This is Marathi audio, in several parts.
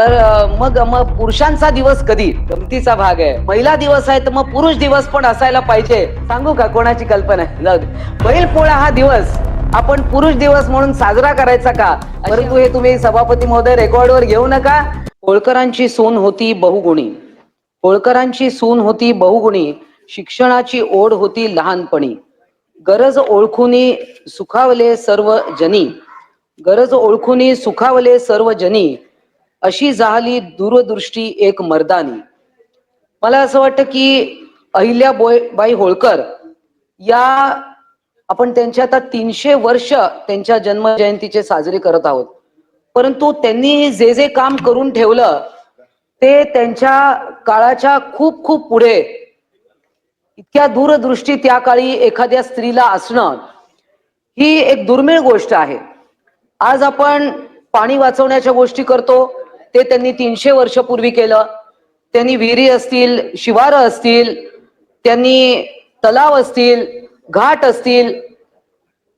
तर मग मग पुरुषांचा दिवस कधी? गमतीचा भाग आहे. महिला दिवस आहे तर मग पुरुष दिवस पण असायला पाहिजे. सांगू का कोणाची कल्पना आहे? जाऊ बैल पोळा हा दिवस आपण पुरुष दिवस म्हणून साजरा करायचा का? परंतु हे तुम्ही सभापती महोदय रेकॉर्डवर घेऊ नका. होळकरांची सून होती बहुगुणी. होळकरांची सून होती बहुगुणी. शिक्षणाची ओढ होती लहानपणी. गरज ओळखुनी सुखावले सर्व जनी. गरज ओळखुनी सुखावले सर्व जनी. अशी झाली दूरदृष्टी एक मर्दानी. मला असं वाटतं की अहिल्या बोय बाई होळकर या आपण त्यांच्या आता तीनशे वर्ष त्यांच्या जन्मजयंतीचे साजरे करत आहोत. परंतु त्यांनी जे जे काम करून ठेवलं ते त्यांच्या काळाच्या खूप खूप पुढे. इतक्या दूरदृष्टी त्या काळी एखाद्या स्त्रीला असणं ही एक दुर्मिळ गोष्ट आहे. आज आपण पाणी वाचवण्याच्या गोष्टी करतो ते त्यांनी तीनशे वर्षपूर्वी केलं. त्यांनी विहिरी असतील शिवार असतील त्यांनी तलाव असतील घाट असतील.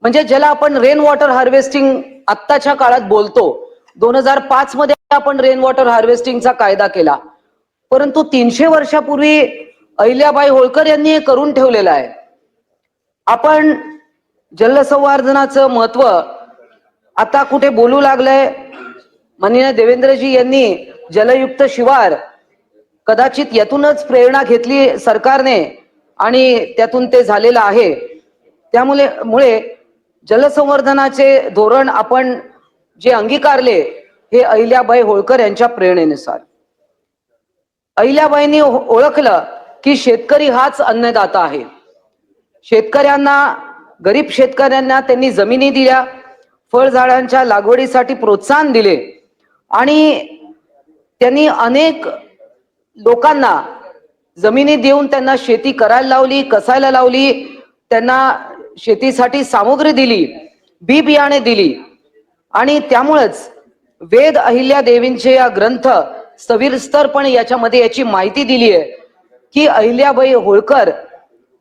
म्हणजे ज्याला आपण रेन वॉटर हार्वेस्टिंग आत्ताच्या काळात बोलतो दोन हजार पाच मध्ये आपण रेन वॉटर हार्वेस्टिंगचा कायदा केला. परंतु तीनशे वर्षापूर्वी अहिल्याबाई होळकर यांनी हे करून ठेवलेलं आहे. आपण जलसंवर्धनाचं महत्त्व आता कुठे बोलू लागलंय? माननीय देवेंद्रजी यांनी जलयुक्त शिवार कदाचित यातूनच प्रेरणा घेतली सरकारने आणि त्यातून ते झालेलं आहे. त्यामुळे मुळे जलसंवर्धनाचे धोरण आपण जे अंगीकारले हे अहिल्याबाई होळकर यांच्या प्रेरणेनुसार. अहिल्याबाईंनी ओळखलं की शेतकरी हाच अन्नदाता आहे. शेतकऱ्यांना गरीब शेतकऱ्यांना त्यांनी जमिनी दिल्या फळझाडांच्या लागवडीसाठी प्रोत्साहन दिले आणि त्यांनी अनेक लोकांना जमिनी देऊन त्यांना शेती करायला लावली कसायला लावली त्यांना शेतीसाठी सामुग्री दिली बी बियाणे दिली. आणि त्यामुळेच वेद अहिल्या देवींचे या ग्रंथ सविस्तरपणे याच्यामध्ये याची माहिती दिली आहे की अहिल्याबाई होळकर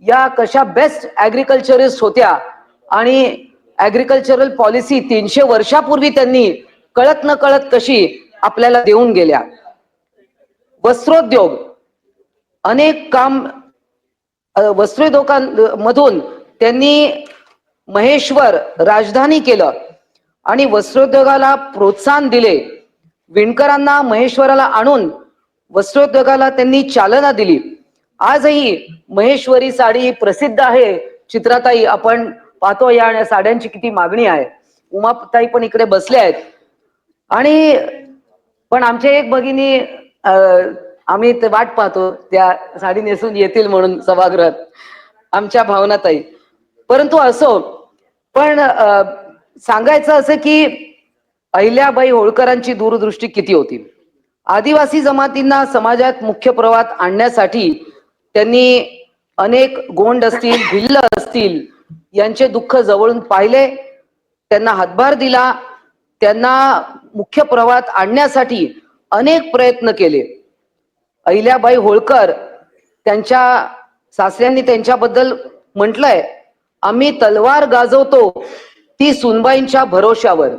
या कशा बेस्ट ऍग्रिकल्चरिस्ट होत्या आणि ऍग्रिकल्चरल पॉलिसी तीनशे वर्षापूर्वी त्यांनी कळत न कळत कशी आपल्याला देऊन गेल्या. वस्त्रोद्योग अनेक काम वस्त्रोद्योगांमधून त्यांनी महेश्वर राजधानी केलं आणि वस्त्रोद्योगाला प्रोत्साहन दिले. विणकरांना महेश्वराला आणून वस्त्रोद्योगाला त्यांनी चालना दिली. आजही महेश्वरी साडी प्रसिद्ध आहे. चित्राताई आपण पाहतो या साड्यांची किती मागणी आहे. उमाताई पण इकडे बसल्या आहेत. आणि पण आमच्या एक भगिनी आम्ही ते वाट पाहतो त्या साडी नेसून येतील म्हणून सभागृहात आमच्या भावनाताई. परंतु असो पण सांगायचं असं की अहिल्याबाई होळकरांची दूरदृष्टी किती होती? आदिवासी जमातींना समाजात मुख्य प्रवाहात आणण्यासाठी त्यांनी अनेक गोंड असतील भिल्ल असतील यांचे दुःख जवळून पाहिले त्यांना हातभार दिला त्यांना मुख्य प्रवाहात आणण्यासाठी अनेक प्रयत्न केले. अहिल्याबाई होळकर त्यांच्या सासऱ्यांनी त्यांच्याबद्दल म्हटलंय आम्ही तलवार गाजवतो ती सुनबाईंच्या भरोशावर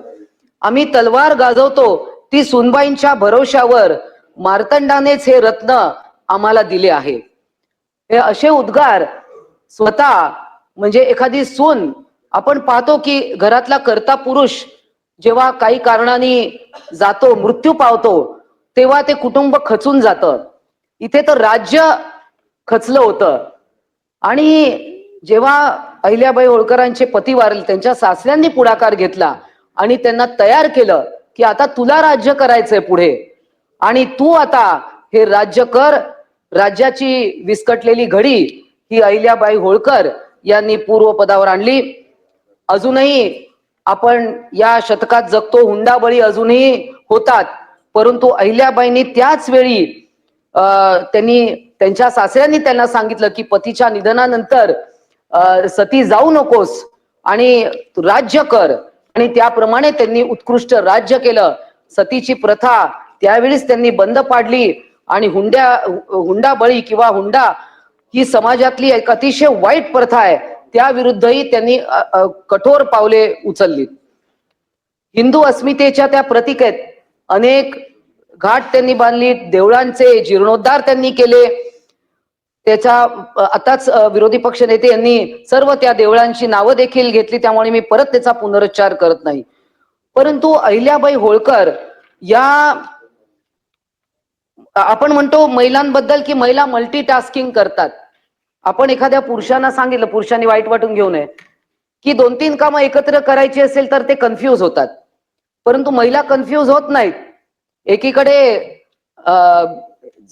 आम्ही तलवार गाजवतो ती सुनबाईंच्या भरोशावर मार्तंडानेच हे रत्न आम्हाला दिले आहे. हे असे उद्गार स्वतः म्हणजे एखादी सून आपण पाहतो की घरातला कर्ता पुरुष जेव्हा काही कारणाने जातो मृत्यू पावतो तेव्हा ते कुटुंब खचून जातं. इथे तर राज्य खचलं होतं. आणि जेव्हा अहिल्याबाई होळकरांचे पती वारले त्यांच्या सासऱ्यांनी पुढाकार घेतला आणि त्यांना तयार केलं की आता तुला राज्य करायचंय पुढे. आणि तू आता हे राज्य कर. राज्याची विस्कटलेली घडी ही अहिल्याबाई होळकर यांनी पूर्वपदावर आणली. अजूनही आपण या शतकात जगतो हुंडाबळी अजूनही होतात. परंतु अहिल्याबाईंनी त्याच वेळी त्यांनी त्यांच्या सासऱ्यांनी त्यांना सांगितलं की पतीच्या निधनानंतर सती जाऊ नकोस आणि राज्य कर. आणि त्याप्रमाणे त्यांनी उत्कृष्ट राज्य केलं. सतीची प्रथा त्यावेळीच त्यांनी बंद पाडली आणि हुंड्या हुंडाबळी किंवा हुंडा ही समाजातली एक अतिशय वाईट प्रथा आहे. त्याविरुद्धही त्यांनी कठोर पावले उचलली हिंदू अस्मितेच्या त्या प्रतीक आहेत अनेक घाट त्यांनी बांधली देवळांचे जीर्णोद्धार त्यांनी केले. त्याच्या आताच विरोधी पक्ष नेते यांनी सर्व त्या देवळांची नावं देखील घेतली त्यामुळे मी परत त्याचा पुनरुच्चार करत नाही. परंतु अहिल्याबाई होळकर या आपण म्हणतो महिलांबद्दल की महिला मल्टीटास्किंग करतात. आपण एखाद्या पुरुषांना सांगितलं पुरुषांनी वाईट वाटून घेऊ नये की दोन तीन कामं एकत्र करायची असेल तर ते कन्फ्यूज होतात. परंतु महिला कन्फ्यूज होत नाहीत. एकीकडे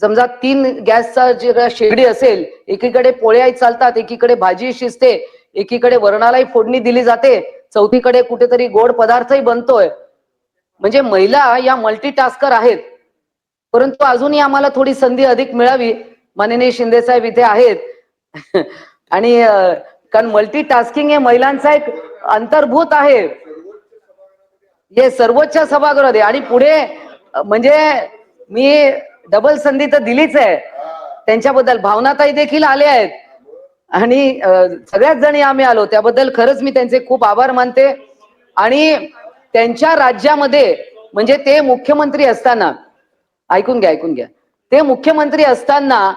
समजा तीन गॅसचा जे शेगडी असेल एकीकडे पोळ्याही चालतात एकीकडे भाजी शिजते एकीकडे वरणालाही फोडणी दिली जाते चौथीकडे कुठेतरी गोड पदार्थही बनतोय. म्हणजे महिला या मल्टीटास्कर आहेत. परंतु अजूनही आम्हाला थोडी संधी अधिक मिळावी. माननीय शिंदे साहेब इथे आहेत. आणि कारण मल्टीटास्किंग हे महिलांचा एक अंतर्भूत आहे. हे सर्वोच्च सभागृह आहे. आणि पुढे म्हणजे मी डबल संधी तर दिलीच आहे. त्यांच्याबद्दल भावनाताई देखील आले आहेत. आणि सगळ्याच जणी आम्ही आलो. त्याबद्दल खरंच मी त्यांचे खूप आभार मानते. आणि त्यांच्या राज्यामध्ये म्हणजे ते मुख्यमंत्री असताना ऐकून घ्या ऐकून घ्या. ते मुख्यमंत्री असताना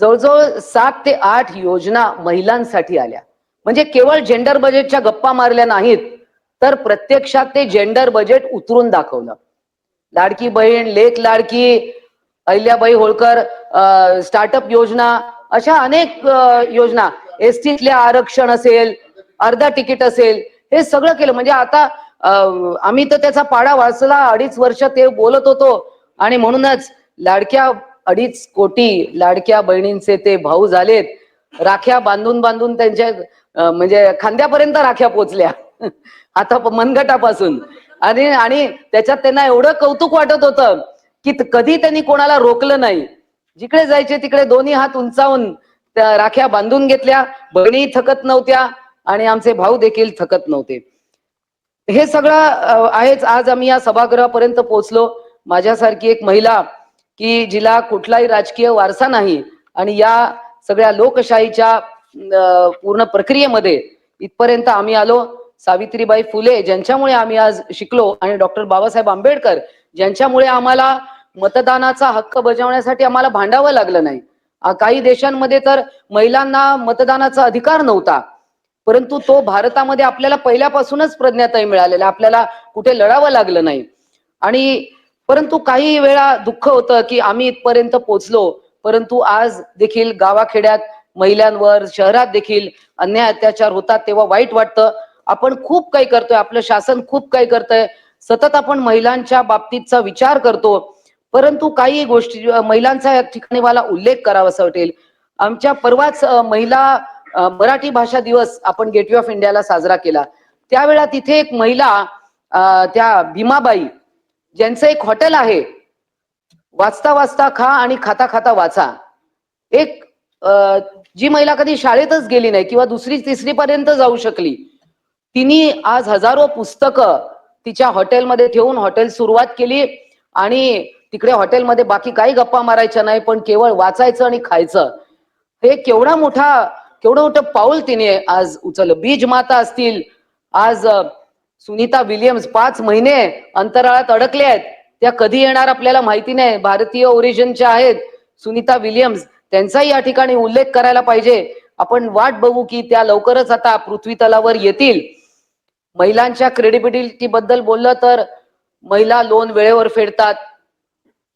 जवळजवळ सात ते आठ योजना महिलांसाठी आल्या. म्हणजे केवळ जेंडर बजेटच्या गप्पा मारल्या नाहीत तर प्रत्यक्षात ते जेंडर बजेट उतरून दाखवलं. लाडकी बहीण लेख लाडकी अहिल्याबाई होळकर स्टार्टअप योजना अशा अनेक योजना. एसटीतल्या आरक्षण असेल अर्धा तिकीट असेल हे सगळं केलं. म्हणजे आता आम्ही तर त्याचा पाडा वाचला अडीच वर्ष ते बोलत होतो. आणि म्हणूनच लाडक्या अडीच कोटी लाडक्या बहिणींचे ते भाऊ झालेत. राख्या बांधून बांधून त्यांच्या म्हणजे खांद्यापर्यंत राख्या पोचल्या. आता मनगटापासून. आणि आणि त्याच्यात त्यांना एवढं कौतुक वाटत होतं की कधी त्यांनी कोणाला रोखलं नाही. जिकडे जायचे तिकडे दोन्ही हात उंचावून त्या राख्या बांधून घेतल्या. बहिणी थकत नव्हत्या आणि आमचे भाऊ देखील थकत नव्हते. हे सगळं आहेच. आज आम्ही या सभागृहापर्यंत पोहोचलो. माझ्यासारखी एक महिला की जिला कुठलाही राजकीय वारसा नाही आणि या सगळ्या लोकशाहीच्या पूर्ण प्रक्रियेमध्ये इथपर्यंत आम्ही आलो. सावित्रीबाई फुले ज्यांच्यामुळे आम्ही आज शिकलो आणि डॉक्टर बाबासाहेब आंबेडकर ज्यांच्यामुळे आम्हाला मतदानाचा हक्क बजावण्यासाठी आम्हाला भांडावं लागलं नाही. काही देशांमध्ये तर महिलांना मतदानाचा अधिकार नव्हता. परंतु तो भारतामध्ये आपल्याला पहिल्यापासूनच प्रज्ञाताई मिळालेला आपल्याला कुठे लढावं लागलं नाही. आणि परंतु काही वेळा दुःख होतं की आम्ही इथपर्यंत पोहोचलो परंतु आज देखील गावाखेड्यात महिलांवर शहरात देखील अन्याय अत्याचार होतात तेव्हा वाईट वाटतं. आपण खूप काही करतोय आपलं शासन खूप काही करतंय. सतत आपण महिलांच्या बाबतीतचा विचार करतो. परंतु काही गोष्टी महिलांचा या ठिकाणी मला उल्लेख करावासा वाटेल. आमच्या परवाच महिला मराठी भाषा दिवस आपण गेटवे ऑफ इंडियाला साजरा केला. त्यावेळा तिथे एक महिला त्या भीमाबाई ज्यांचं एक हॉटेल आहे वाचता वाचता खा आणि खाता खाता वाचा. एक जी महिला कधी शाळेतच गेली नाही किंवा दुसरी तिसरी पर्यंत जाऊ शकली तिने आज हजारो पुस्तकं तिच्या हॉटेलमध्ये ठेवून हॉटेल सुरुवात केली आणि तिकडे हॉटेलमध्ये बाकी काही गप्पा मारायच्या नाही पण केवळ वाचायचं आणि खायचं. हे केवढा मोठा केवढं मोठं पाऊल तिने आज उचललं. बीज माता असतील आज सुनीता विलियम्स पाच महिने अंतराळात अडकले आहेत. त्या कधी येणार आपल्याला माहिती नाही. भारतीय ओरिजिनच्या आहेत सुनीता विलियम्स. त्यांचाही या ठिकाणी उल्लेख करायला पाहिजे. आपण वाट बघू की त्या लवकरच आता पृथ्वी तलावर येतील. महिलांच्या क्रेडिबिलिटी बद्दल बोललं तर महिला लोन वेळेवर फेडतात.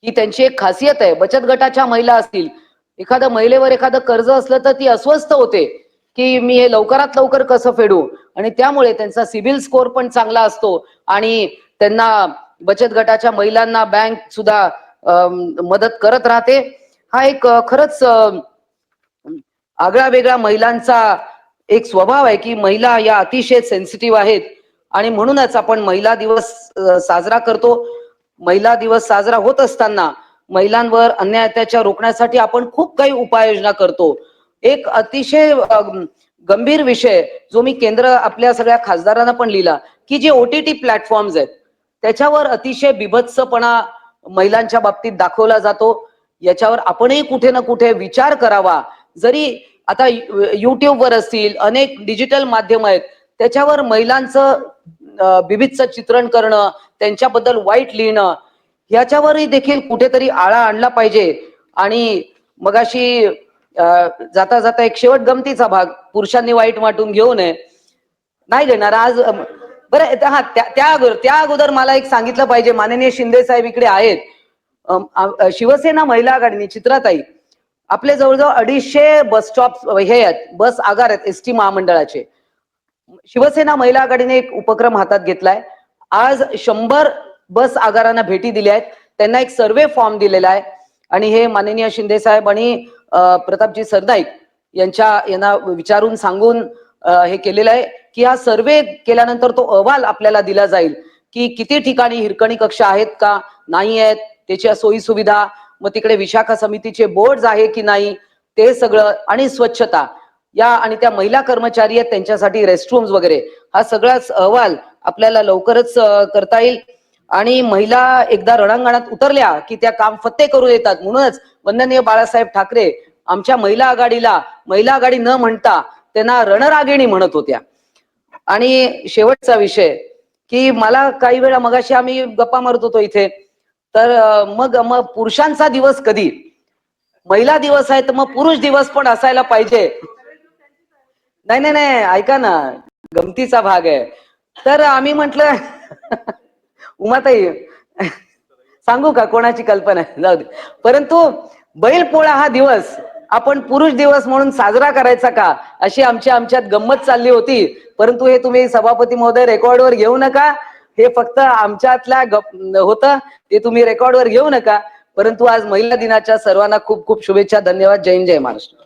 ही त्यांची एक खासियत आहे. बचत गटाच्या महिला असतील. एखाद्या महिलेवर एखादं कर्ज असलं तर ती अस्वस्थ होते. की मी हे लवकरात लवकर कसं फेडू? आणि त्यामुळे त्यांचा सिबिल स्कोअर पण चांगला असतो. आणि त्यांना बचत गटाच्या महिलांना बँक सुद्धा मदत करत राहते. हा एक खरंच आगळा वेगळा महिलांचा एक स्वभाव आहे की महिला या अतिशय सेन्सिटिव्ह आहेत. आणि म्हणूनच आपण महिला दिवस साजरा करतो. महिला दिवस साजरा होत असताना महिलांवर अन्याय अत्याचार रोखण्यासाठी आपण खूप काही उपाययोजना करतो. एक अतिशय गंभीर विषय जो मी केंद्र आपल्या सगळ्या खासदारांना पण लिहिला की जे ओटीटी प्लॅटफॉर्म्स आहेत त्याच्यावर अतिशय बिभत्सपणा महिलांच्या बाबतीत दाखवला जातो. याच्यावर आपणही कुठे ना कुठे विचार करावा. जरी आता युट्यूबवर असतील अनेक डिजिटल माध्यम आहेत त्याच्यावर महिलांचं अ, चित्रण करणं त्यांच्याबद्दल वाईट लिहिणं याच्यावरही देखील कुठेतरी आळा आणला पाहिजे. आणि मगाशी जाता जाता एक शेवट गमतीचा भाग पुरुषांनी वाईट वाटून घेऊ नये. नाही घेणार आज बरं हा त्या अगोदर त्या अगोदर मला एक सांगितलं पाहिजे माननीय शिंदे साहेब इकडे आहेत. शिवसेना महिला आघाडीने चित्राताई आपले जवळजवळ अडीचशे बस स्टॉप हे आहेत बस आगार आहेत एस टी महामंडळाचे. शिवसेना महिला आघाडीने एक उपक्रम हातात घेतलाय. आज शंभर बस आगारांना भेटी दिल्या आहेत. त्यांना एक सर्वे फॉर्म दिलेला आहे. आणि हे माननीय शिंदे साहेब आणि प्रतापजी सरनाईक यांच्या यांना विचारून सांगून हे केलेलं आहे की हा सर्वे केल्यानंतर तो अहवाल आपल्याला दिला जाईल की किती ठिकाणी हिरकणी कक्ष आहेत का नाही आहेत त्याच्या सोयी सुविधा मग तिकडे विशाखा समितीचे बोर्ड आहे की नाही ते सगळं आणि स्वच्छता या आणि त्या महिला कर्मचारी आहेत त्यांच्यासाठी रेस्टरूम्स वगैरे हा सगळाच अहवाल आपल्याला लवकरच करता येईल. आणि महिला एकदा रणांगणात उतरल्या की त्या काम फत्ते करू देतात. म्हणूनच वंदनीय बाळासाहेब ठाकरे आमच्या महिला आघाडीला महिला आघाडी न म्हणता त्यांना रणरागिणी म्हणत होत्या. आणि शेवटचा विषय की मला काही वेळा मगाशी आम्ही गप्पा मारत होतो इथे. तर मग मग पुरुषांचा दिवस कधी? महिला दिवस आहे तर मग पुरुष दिवस पण असायला पाहिजे. नाही नाही नाही ऐका ना गमतीचा भाग आहे. तर आम्ही म्हंटल उमाताई सांगू का कोणाची कल्पना? जाऊ दे. परंतु बैलपोळा हा दिवस आपण पुरुष दिवस म्हणून साजरा करायचा का? अशी आमची आमच्यात गंमत चालली होती. परंतु हे तुम्ही सभापती महोदय रेकॉर्डवर घेऊ नका. हे फक्त आमच्यातल्या गप होतं. ते तुम्ही रेकॉर्डवर घेऊ नका. परंतु आज महिला दिनाच्या सर्वांना खूप खूप शुभेच्छा. धन्यवाद. जय हिंद जय महाराष्ट्र.